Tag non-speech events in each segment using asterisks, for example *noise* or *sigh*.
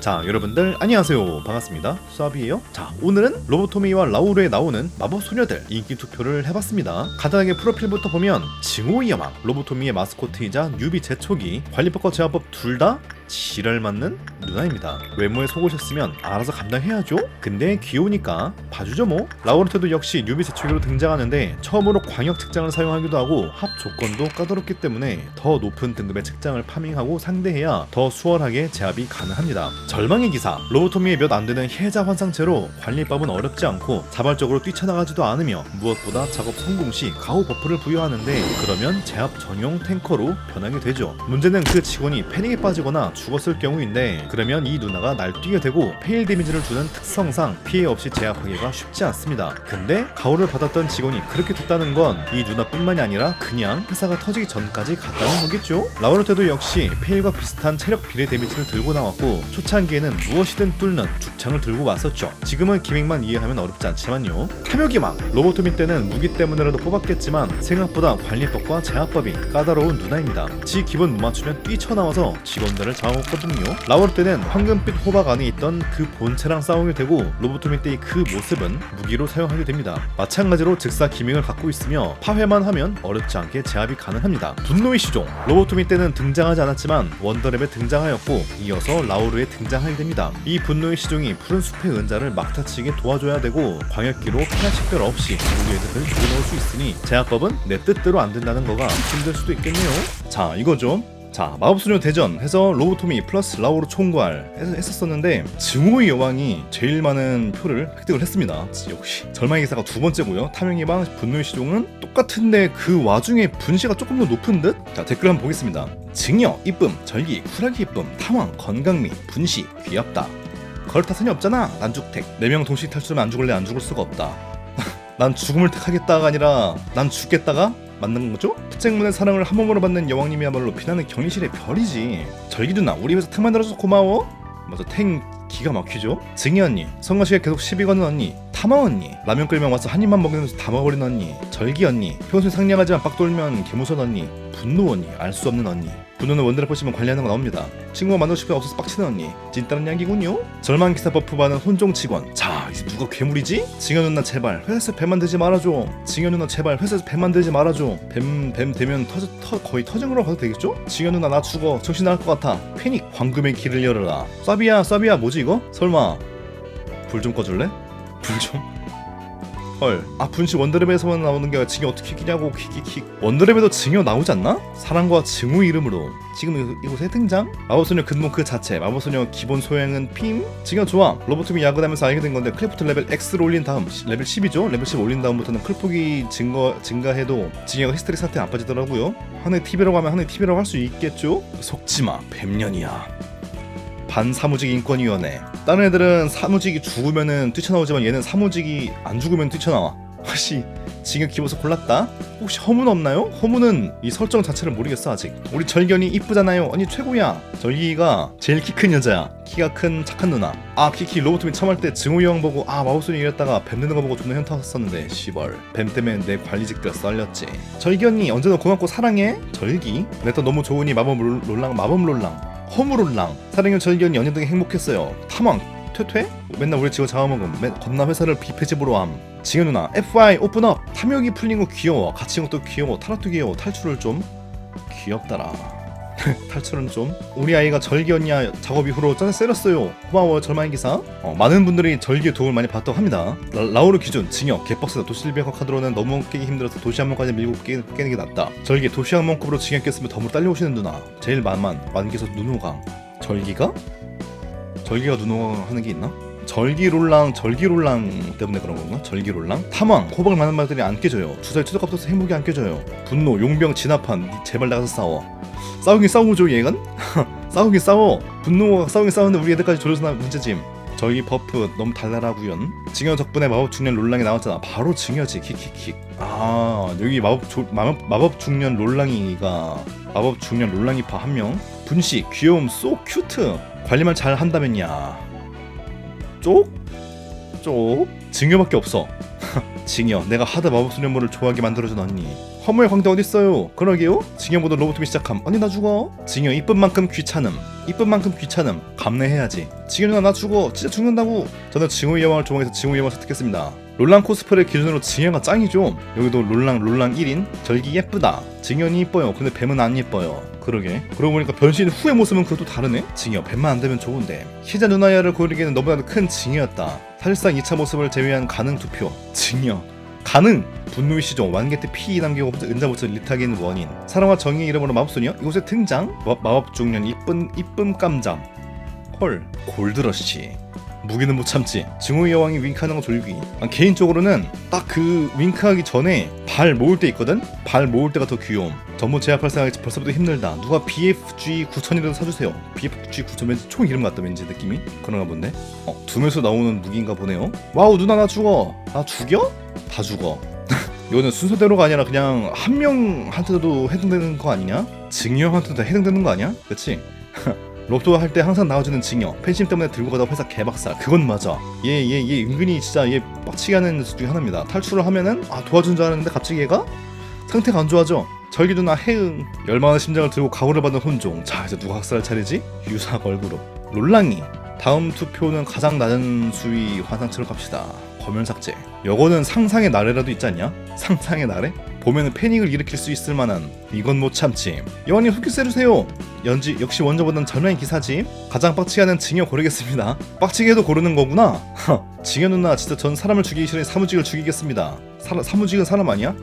자 여러분들 안녕하세요. 반갑습니다. 수아비에요. 자 오늘은 로보토미와 라우르에 나오는 마법 소녀들 인기 투표를 해봤습니다. 간단하게 프로필부터 보면 징호의 여왕 로보토미의 마스코트이자 뉴비 제초기 관리법과 제화법 둘 다 지랄 맞는 누나입니다. 외모에 속으셨으면 알아서 감당해야죠. 근데 귀여우니까 봐주죠 뭐. 라우르테도 역시 뉴비 제초기로 등장하는데 처음으로 광역 책장을 사용하기도 하고 합 조건도 까다롭기 때문에 더 높은 등급의 책장을 파밍하고 상대해야 더 수월하게 제압이 가능합니다. 절망의 기사. 로보토미의 몇 안되는 해자 환상체로 관리법은 어렵지 않고 자발적으로 뛰쳐나가지도 않으며 무엇보다 작업 성공 시 가호 버프를 부여하는데 그러면 제압 전용 탱커로 변하게 되죠. 문제는 그 직원이 패닉에 빠지거나 죽었을 경우인데 그러면 이 누나가 날 뛰게 되고 페일 데미지를 주는 특성상 피해 없이 제압하기가 쉽지 않습니다. 근데 가호를 받았던 직원이 그렇게 됐다는 건 이 누나뿐만이 아니라 그냥 회사가 터지기 전까지 갔다는 거겠죠? 라우르테도 역시 페일과 비슷한 체력 비례 데미지를 들고 나왔고 초창기에는 무엇이든 뚫는 죽창을 들고 왔었죠. 지금은 기믹만 이해하면 어렵지 않지만요. 탐욕기망 로보토미 때는 무기 때문에라도 뽑았겠지만 생각보다 관리법과 제압법이 까다로운 누나입니다. 지 기본 못 맞추면 뛰쳐나와서 직원들을 잡아 먹거든요. 라울 때는 황금빛 호박 안에 있던 그 본체랑 싸우게 되고 로보토미 때의 그 모습은 무기로 사용하게 됩니다. 마찬가지로 즉사 기믹을 갖고 있으며 파회만 하면 어렵지 않게 제압이 가능합니다. 분노의 시종. 로보토미 때는 등장하지 않았지만 원더랩에 등장하였고 이어서 라우르에 등장하게 됩니다. 이 분노의 시종이 푸른 숲의 은자를 막타치게 도와줘야 되고 광역기로 피나 식별 없이 우리 애들을 죽여놓을 수 있으니 제압법은 내 뜻대로 안 된다는 거가 힘들 수도 있겠네요. 자 이거죠 자 마법소녀 대전 해서 로보토미 플러스 라우르 총괄 했었었는데 증오의 여왕이 제일 많은 표를 획득을 했습니다. 역시 절망의 기사가 두 번째고요 탐욕의 방 분노의 시종은 똑같은데 그 와중에 분시가 조금 더 높은 듯? 자 댓글 한번 보겠습니다. 증여 이쁨 절기 쿨하기 이쁨 탐황 건강미 분시 귀엽다. 걸 타선이 없잖아 난죽택. 4명 동시 탈출하면 안 죽을래 안 죽을 수가 없다. *laughs* 난 죽음을 택하겠다가 아니라 난 죽겠다가 맞는 거죠? 특쟁문의 사랑을 한 몸으로 받는 여왕님이야말로 비나는 경이실의 별이지. 절기 누나 우리 회사 탱 만들어줘서 고마워. 맞아 탱 기가 막히죠? 증이 언니 성가시에 계속 시비 거는 언니 타마 언니. 라면 끓이면 와서 한 입만 먹으면서 다 먹어버린 언니. 절기 언니 평소에 상냥하지만 빡 돌면 개무선 언니. 분노 언니 알 수 없는 언니 분노는 원더를 보시면 관리하는 거 나옵니다. 친구가 만나고 싶어 없어서 빡치는 언니. 찐따는 양기군요. 절망 기사 버프 받은 혼종 직원. 자 이제 누가 괴물이지? 징여 누나 제발 회사에서 뱀 만들지 말아줘. 징여 누나 제발 회사에서 뱀 만들지 말아줘. 뱀 뱀 되면 터져 터, 거의 터진 거라고 봐도 되겠죠? 징여 누나 나 죽어. 정신 나갈 것 같아. 패닉 황금의 길을 열어라. 서비야 서비야. 뭐지 이거? 설마. 불 좀 꺼줄래? 불 좀? 헐, 아 분시 원더랩에서만 나오는 게 징여 어떻게 끼냐고 킥킥킥 원더랩에도 징여 나오지 않나? 사랑과 증오 이름으로 지금 이- 이곳에 등장? 마법소녀 근본 그 자체 마법소녀 기본 소양은 핌? 징여 좋아 로보톰이 야근하면서 알게 된 건데 클래프트 레벨 X를 올린 다음 시- 레벨 10이죠? 레벨 10 올린 다음부터는 클폭이 증거, 증가해도 징여가 히스테리 사태에 안 빠지더라고요 하늘 TV라고 하면 하늘 TV라고 할 수 있겠죠? 속지마 뱀년이야 반사무직 인권위원회 다른 애들은 사무직이 죽으면은 뛰쳐나오지만 얘는 사무직이 안 죽으면 뛰쳐나와. 혹시 징역 기버서 골랐다? 혹시 허문 없나요? 허문은 이 설정 자체를 모르겠어 아직. 우리 절견이 이쁘잖아요. 언니 최고야. 절기가 제일 키 큰 여자야. 키가 큰 착한 누나. 아 키키 로보토미 처음 할때 증오 여왕 보고 아 마법소녀 이랬다가 뱀 되는 거 보고 존나 현타 왔었는데 시벌 뱀 때문에 내 관리직들 썰렸지. 절기 언니 언제나 고맙고 사랑해. 절기. 내또 너무 좋으니 마법 롤- 롤랑 마법 롤랑 허물올랑. 사랑의 절견이 연예등에 행복했어요. 탐왕 퇴퇴? 맨날 우리 직원 잡아먹음. 맨 겁나 회사를 비폐집으로 함. 지현 누나 FI 오픈업 탐욕이 풀린 거 귀여워. 같이 것도 귀여워. 타락도 귀여워. 탈출을 좀 귀엽더라 *laughs* 탈출은 좀. 우리 아이가 절기 언니야 작업 이후로 짜증 세렸어요. 고마워 절망의 기사. 어, 많은 분들이 절기의 도움을 많이 받다고 합니다. 라, 우르 기준 징역 개박스다 도시일비학과 카드로는 너무 깨기 힘들어서 도시 한번까지 밀고 깨, 깨는 게 낫다. 절기 도시 한번급으로 징역 깼으면 덤으로 딸려오시는 누나. 제일 만만 만기에서 눈호강. 절기가? 절기가 눈호강 하는 게 있나? 절기롤랑 절기롤랑 때문에 그런 건가? 절기롤랑? 탐왕 호박을 많은 말들이 안 깨져요. 주사위 없어서 행복이 안 깨져요. 분노 용병 진압한 니 제발 나가서 싸워. 싸우긴 싸우죠 얘간? *laughs* 싸우긴 싸워. 분노가 싸우긴 싸우는데 우리 애들까지 조져서 나 문제짐 저기 버프 너무 달달하구연. 징여 덕분에 마법 중년 롤랑이 나왔잖아. 바로 징여지. 킥킥킥. 아 여기 마법 조, 마법, 마법 중년 롤랑이가 마법 중년 롤랑이파 한명. 분식 귀여움 쏘 큐트 관리만 잘 한다면야 쪽? 쪽? 징여밖에 없어. *laughs* 징여. 내가 하드 마법소년물을 좋아하게 만들어준 언니. 허무의 광대 어딨어요? 그러게요? 징여보다 로봇팀이 시작함. 언니 나 죽어. 징여 이쁜 만큼 귀찮음. 이쁜 만큼 귀찮음. 감내해야지. 징여 누나 나 죽어. 진짜 죽는다고. 저는 징호의 여왕을 좋아해서 징호의 여왕을 선택했습니다 롤랑 코스프레 기준으로 징여가 짱이죠. 여기도 롤랑 롤랑 1인. 절기 예쁘다. 징여는 이뻐요. 근데 뱀은 안 예뻐요. 그러게. 그러고 보니까 변신 후의 모습은 그것도 다르네. 징여. 뱀만 안 되면 좋은데. 희자 누나야를 고르기에는 너무나도 큰 징여였다. 사실상 2차 모습을 제외한 가능 투표. 징여. 가능! 분노의 시종 완개 때 피 남기고 은자부터 리타긴 원인. 사랑과 정의의 이름으로 마법소녀? 이곳에 등장. 마, 마법 중년. 이쁜 이쁨 깜잠. 헐. 골드러쉬 무기는 못 참지. 증오의 여왕이 윙크하는 거 졸기. 난 개인적으로는 딱 그 윙크하기 전에 발 모을 때 있거든? 발 모을 때가 더 귀여움. 전부 제압할 생각이 벌써부터 힘들다. 누가 BFG 9000이라도 사주세요. BFG 9000 왠지 총 이름 같다 왠지 느낌이? 그런가 본데? 어 둠에서 나오는 무기인가 보네요. 와우 누나 나 죽어. 나 죽여? 다 죽어. *laughs* 이거는 순서대로가 아니라 그냥 한 명한테도 해당되는 거 아니냐? 증여한테도 해당되는 거 아니야? 그치? *laughs* 로또 할 때 항상 나와주는 징여 팬심 때문에 들고 가다 회사 개박살 그건 맞아. 얘 얘 얘 은근히 진짜 얘 빡치게 하는 수 중에 하나입니다. 탈출을 하면은 아 도와준 줄 알았는데 갑자기 얘가 상태가 안 좋아져. 절기 누나 해응. 열망의 심장을 들고 각오를 받은 혼종. 자 이제 누가 학살을 차리지? 유사 걸그룹 롤랑이. 다음 투표는 가장 낮은 수위 환상처럼 갑시다. 검열 삭제. 요거는 상상의 나래라도 있지 않냐? 상상의 나래? 보면은 패닉을 일으킬 수 있을 만한 이건 못 참지. 여왕님 후키스 해주세요. 연지 역시 원저보단 절망의 기사지. 가장 빡치게 하는 징여 고르겠습니다. 빡치게 해도 고르는 거구나. 징여 누나 진짜 전 사람을 죽이기 싫으니 사무직을 죽이겠습니다. 사, 사무직은 사람 아니야?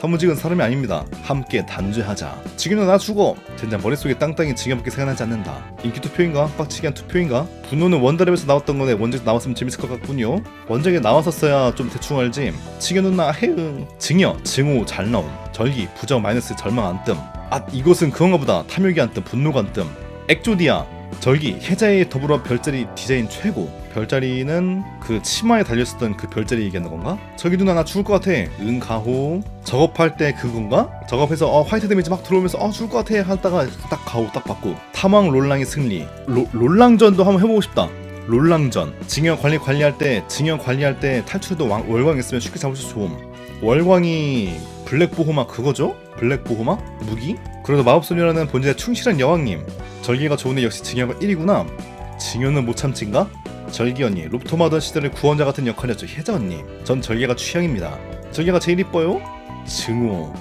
사무직은 사람이 아닙니다. 함께 단죄하자. 지금은 나 죽어. 젠장 머릿속에 땅땅이 지금밖에 생각나지 않는다. 인기 투표인가? 빡치게 한 투표인가? 분노는 원더랩에서 나왔던 거네. 원작 나왔으면 재밌을 것 같군요. 원작에 나왔었어야 좀 대충 알지. 지금 누나 해응. 징여, 증오 잘 나옴. 절기, 부정 마이너스 절망 안 뜸. 아 이것은 그건가 보다. 탐욕이 안 뜸, 분노가 안 뜸. 액조디아. 절기 해자에 더불어 별자리 디자인 최고 별자리는 그 치마에 달렸었던 그 별자리 얘기하는 건가? 저기 누나 나 죽을 것 같아 은가호 작업할 때 그건가? 작업해서 어 화이트 데미지 막 들어오면서 어 죽을 것 같아 하다가 딱 가호 딱 받고 탐왕 롤랑의 승리 로, 롤랑전도 한번 해보고 싶다 롤랑전 징여 관리 관리할 때 징여 관리할 때 탈출도 왕, 월광 있으면 쉽게 잡을 수 좋음 월광이 블랙보호마 그거죠? 블랙보호마? 무기? 그래도 마법소녀라는 본질에 충실한 여왕님 절기가 좋은데 역시 징여가 1위구나 징여는 못 참진가? 절기 언니 롭토마던 시절의 구원자 같은 역할이었죠. 혜자 언니. 전 절개가 취향입니다. 절개가 제일 이뻐요? 증오.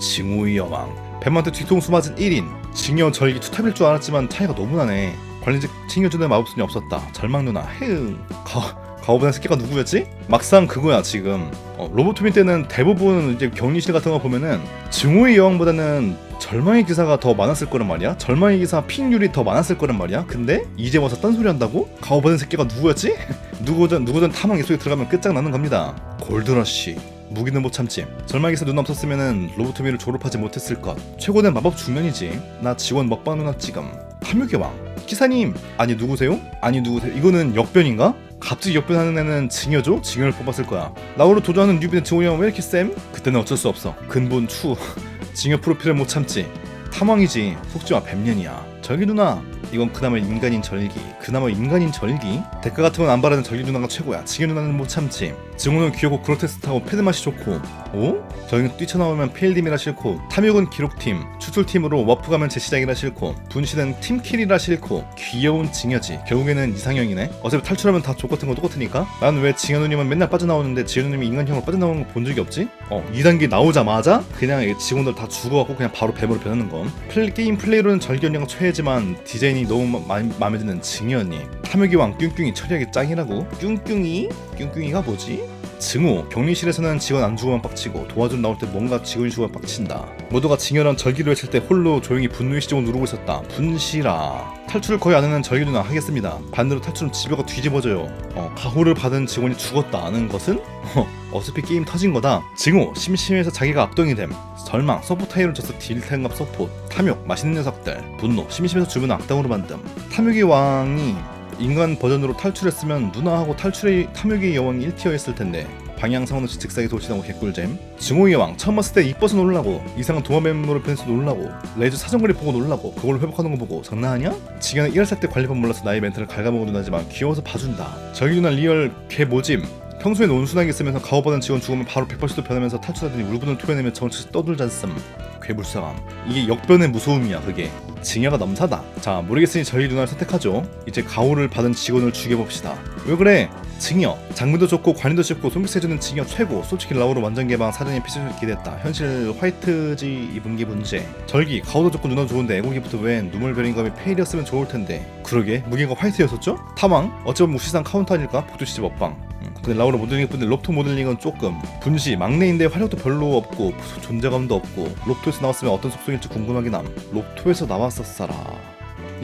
증오의 여왕. 뱀한테 뒤통수 맞은 1인. 징여 절기 투탑일 줄 알았지만 차이가 너무 나네. 관리직 챙겨주는 마법순이 없었다. 절망 누나. 해응. 가, 가오변 새끼가 누구였지? 막상 그거야 지금. 어, 로보토미 때는 대부분 이제 격리실 같은 거 보면은 증오의 여왕보다는 절망의 기사가 더 많았을 거란 말이야. 절망의 기사 픽률이 더 많았을 거란 말이야. 근데 이제 와서 딴소리 한다고? 가오받은 새끼가 누구였지? *laughs* 누구든 누구든 탐험 입속에 들어가면 끝장나는 겁니다. 골드러쉬. 무기는 못 참지. 절망의 기사 눈 없었으면은 로보토미를 졸업하지 못했을 것. 최고는 마법 중년이지. 나 지원 먹방 누나 지금. 탐욕의 왕. 기사님 아니 누구세요? 아니 누구세요? 이거는 역변인가? 갑자기 역변하는 애는 징여죠? 징여를 뽑았을 거야. 나오로 도전하는 뉴비는 증오형왜 이렇게 쌤? 그때는 어쩔 수 없어. 근본 추. *laughs* 징여 프로필을 못 참지. 탐왕이지. 속지마 뱀년이야. 절기 누나. 이건 그나마 인간인 절기. 그나마 인간인 절기. 대가 같은 건 안 바라는 절기 누나가 최고야. 징여 누나는 못 참지. 증오는 귀엽고 그로테스트하고 패드 맛이 좋고. 오? 저희는 뛰쳐나오면 필dim이라 싫고. 탐욕은 기록팀. 추출팀으로 워프 가면 제시장이라 싫고. 분신은 팀킬이라 싫고. 귀여운 징여지. 결국에는 이상형이네. 어차피 탈출하면 다 족같은 거 똑같으니까. 난 왜 징여 누님은 맨날 빠져나오는데 징여 누님이 인간형으로 빠져나오는 거 본 적이 없지? 어, 2단계 나오자마자 그냥 이 직원들 다 죽어갖고 그냥 바로 뱀으로 변하는 건. 플레이, 게임 플레이로는 절기 언니가 최애지만 디자인 이 너무 마, 마, 음에 드는 언니. 탐욕이 왕 뀨뀨이 처리하기 짱이라고. 뀨뀨이? 뀨뀨이가 뭐지? 증오. 격리실에서는 직원 안 죽으면 빡치고 도와주러 나올 때 뭔가 직원이 죽으면 빡친다. 모두가 징여란 절기를 외칠 때 홀로 조용히 분노의 시종을 누르고 있었다. 분시라 탈출을 거의 안 하는 절기 누나 하겠습니다. 반대로 탈출은 집에가 뒤집어져요. 어, 가호를 받은 직원이 죽었다 아는 것은? 어, 어차피 게임 터진 거다. 증오. 심심해서 자기가 압동이 됨. 절망 서포 타이로 져서 딜탱갑 서포. 탐욕. 맛있는 녀석들. 분노. 심심해서 주변을 악당으로 만듦. 탐욕의 왕이 인간 버전으로 탈출했으면 누나하고 탈출의 탐욕의 여왕이 1티어였을 텐데 방향상으로 직사기 돌진하고 개꿀잼. 증오의 여왕 처음 봤을 때 이뻐서 놀라고 이상한 도마뱀으로 변해서 놀라고 레이저 사정거리 보고 놀라고 그걸 회복하는 거 보고 장난하냐? 지금은 1살 때 관리법 몰라서 나의 멘트를 갉아먹은 누나지만 귀여워서 봐준다. 저기 누나 리얼 개 모짐 평소엔 온순하게 있으면서 가오받은 직원 죽으면 바로 180도 변하면서 탈출하더니 울분을 토해내며 정치 떠들잖음. 괴물상함. 이게 역변의 무서움이야 그게 징여가 넘사다. 자 모르겠으니 저희 누나를 선택하죠. 이제 가오를 받은 직원을 죽여봅시다. 왜 그래? 징여. 장문도 좋고 관리도 쉽고 손빛해주는 징여 최고. 솔직히 라오로 완전 개방 사전에 피처를 기대했다. 현실 화이트지 게 문제. 절기. 가오도 좋고 누나도 좋은데 애고기부터 웬 누물별인 감이 페일이었으면 좋을 텐데. 그러게. 무게가 화이트였었죠? 타망 어찌보면 무시상 카운터 아닐까? 복두시집 음, 근데 라오라 모델링 뿐데 롭토 모델링은 조금 분시 막내인데 활력도 별로 없고 존재감도 없고 롭토에서 나왔으면 어떤 속성일지 궁금하긴 함 롭토에서 나왔었어라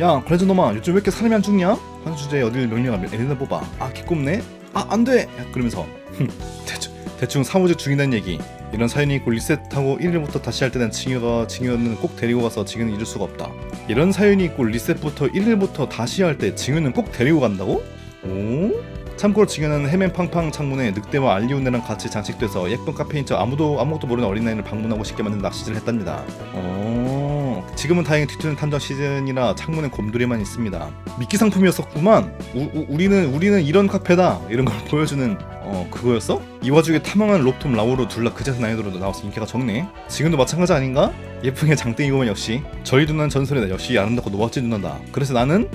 야 그래도 놈아 요즘 왜 이렇게 사람이 안 죽냐? 한 주제에 어딜 명령하면 엘리나 뽑아 아 기꼽네? 아 안돼! 그러면서 흠, 대충, 대충 사무직 죽인다는 얘기 이런 사연이 있고 리셋하고 1일부터 다시 할 때는 징여가 징여는 꼭 데리고 가서 징여는 잊을 수가 없다 이런 사연이 있고 리셋부터 1일부터 다시 할 때 징여는 꼭 데리고 간다고? 오? 참고로 징여는 해맨팡팡 창문에 늑대와 알리오네랑 같이 장식돼서 예쁜 카페인 척 아무도 아무것도 모르는 어린아이를 방문하고 싶게 만든 낚시질을 했답니다. 어... 지금은 다행히 뒤트는 탐정 시즌이라 창문에 곰돌이만 있습니다. 미끼 상품이었었구만. 우, 우, 우리는 우리는 이런 카페다 이런 걸 보여주는 어 그거였어? 이 와중에 탐망한 롭톰 라오로 둘다 그제서 난이도로 나와서 인기가 적네. 지금도 마찬가지 아닌가? 예쁘게 장땡이고만 역시 저희 누나는 전설이다. 역시 아름답고 노박진 누나다. 그래서 나는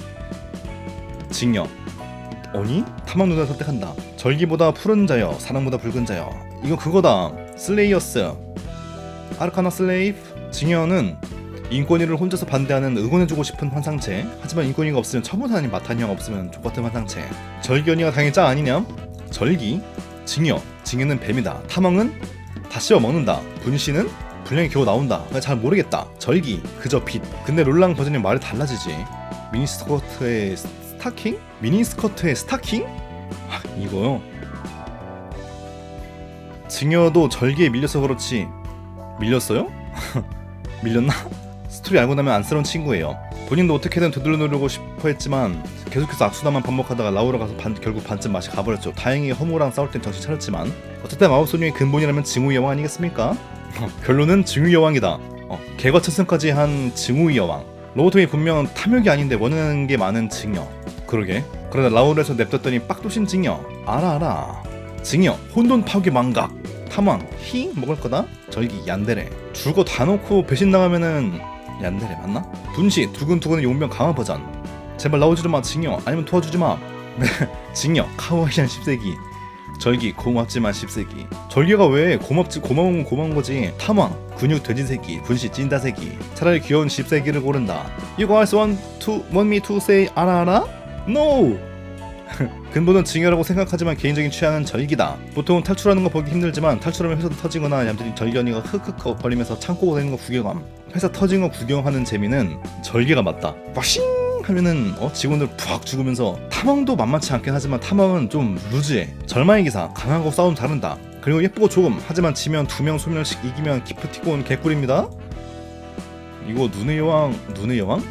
징여. 아니? 탐험 누나 선택한다. 절기보다 푸른 자여, 사랑보다 붉은 자여. 이거 그거다. 슬레이어스. 아르카나 슬레이프. 징여는 인권위를 혼자서 반대하는 응원해주고 싶은 환상체. 하지만 인권위가 없으면 처분하니 마타니아가 없으면 족같은 환상체. 절기 언니가 당연히 짜 아니냐? 절기. 징여. 징여는 뱀이다. 탐험은 다 씹어 먹는다. 분씨는 분량이 겨우 나온다. 잘 모르겠다. 절기. 그저 빛. 근데 롤랑 버전이 말이 달라지지. 미니스커트의 스타킹? 미니스커트의 스타킹? 아, 이거요. 징여도 절기에 밀려서 그렇지 밀렸어요? *laughs* 밀렸나? 스토리 알고 나면 안쓰러운 친구예요. 본인도 어떻게든 되돌려 놓으려고 싶어 했지만 계속해서 악수다만 반복하다가 라우라 가서 반, 결국 반쯤 맛이 가버렸죠. 다행히 허무랑 싸울 땐 정신 차렸지만 어쨌든 마법소녀의 근본이라면 증우의 여왕 아니겠습니까? *laughs* 결론은 증우의 여왕이다. 어, 개과 천선까지 한 증우의 여왕. 로보tom이 분명 탐욕이 아닌데 원하는 게 많은 징여. 그러게. 그러다 라울에서 냅뒀더니 빡도신 징여. 알아 알아. 징여. 혼돈 파괴 망각. 탐왕. 히 먹을 거다. 절기 얀데레. 줄거 다 놓고 배신 당하면은 얀데레 맞나? 분시 두근두근 용병 강화 버전. 제발 나오지도 마 징여. 아니면 도와주지 마. 징여. 카와이한 10세기. 절기 고맙지만 10세기. 절기가 왜 고맙지 고마운 건 고마운 거지. 탐왕 근육 돼지 새끼 분시 찐다 새끼. 차라리 귀여운 10세기를 고른다. You guys want to want me to say 알아 알아? No. *laughs* 근본은 징여라고 생각하지만 개인적인 취향은 절기다. 보통은 탈출하는 거 보기 힘들지만 탈출하면 회사도 터지거나 얌전히 절기 언니가 흑흑 거리면서 창고 되는 거 구경함. 회사 터진 거 구경하는 재미는 절기가 맞다. 막싱 하면은 어, 직원들 푹 죽으면서 탐험도 만만치 않긴 하지만 탐험은 좀 루즈해. 절망의 기사 강하고 싸움 다른다. 그리고 예쁘고 조금 하지만 지면 두 명 소멸씩 이기면 기프티콘 개꿀입니다. 이거 눈의 여왕 눈의 여왕?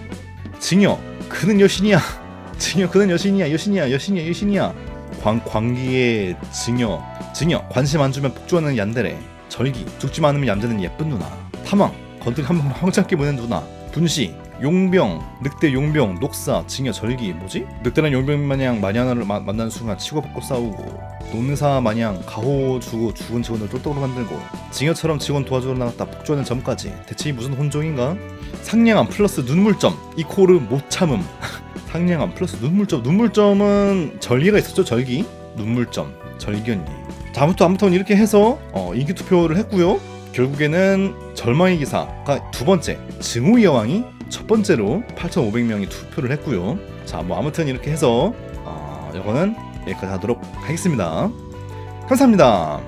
징여 그는 여신이야. *laughs* 징여 그는 여신이야 여신이야 여신이야 여신이야. 광 광기의 징여 징여 관심 안 주면 폭주하는 얀데레 절기 죽지 않으면 얌전한 예쁜 누나 탐왕 건드리 한번 *laughs* 황장기 보낸 누나 분시 용병 늑대 용병 녹사 징여 절기 뭐지? 늑대랑 용병 마냥 마녀하나를 마- 만나는 순간 치고받고 싸우고 논사 마냥 가호 주고 죽은 직원을 똘똘로 만들고 징여처럼 직원 도와주러 나갔다 폭주하는 점까지. 대체 이 무슨 혼종인가? 상냥함 플러스 눈물점 이코르 못 참음. *laughs* 상냥함 플러스 눈물점. 눈물점은 절기가 있었죠 절기? 눈물점 절기. 언니 자 아무튼 아무튼 이렇게 해서 어, 인기 투표를 했고요. 결국에는 절망의 기사가 두 번째 증오의 여왕이 첫 번째로 8,500명이 투표를 했고요. 자 뭐 아무튼 이렇게 해서 어, 이거는 여기까지 하도록 하겠습니다. 감사합니다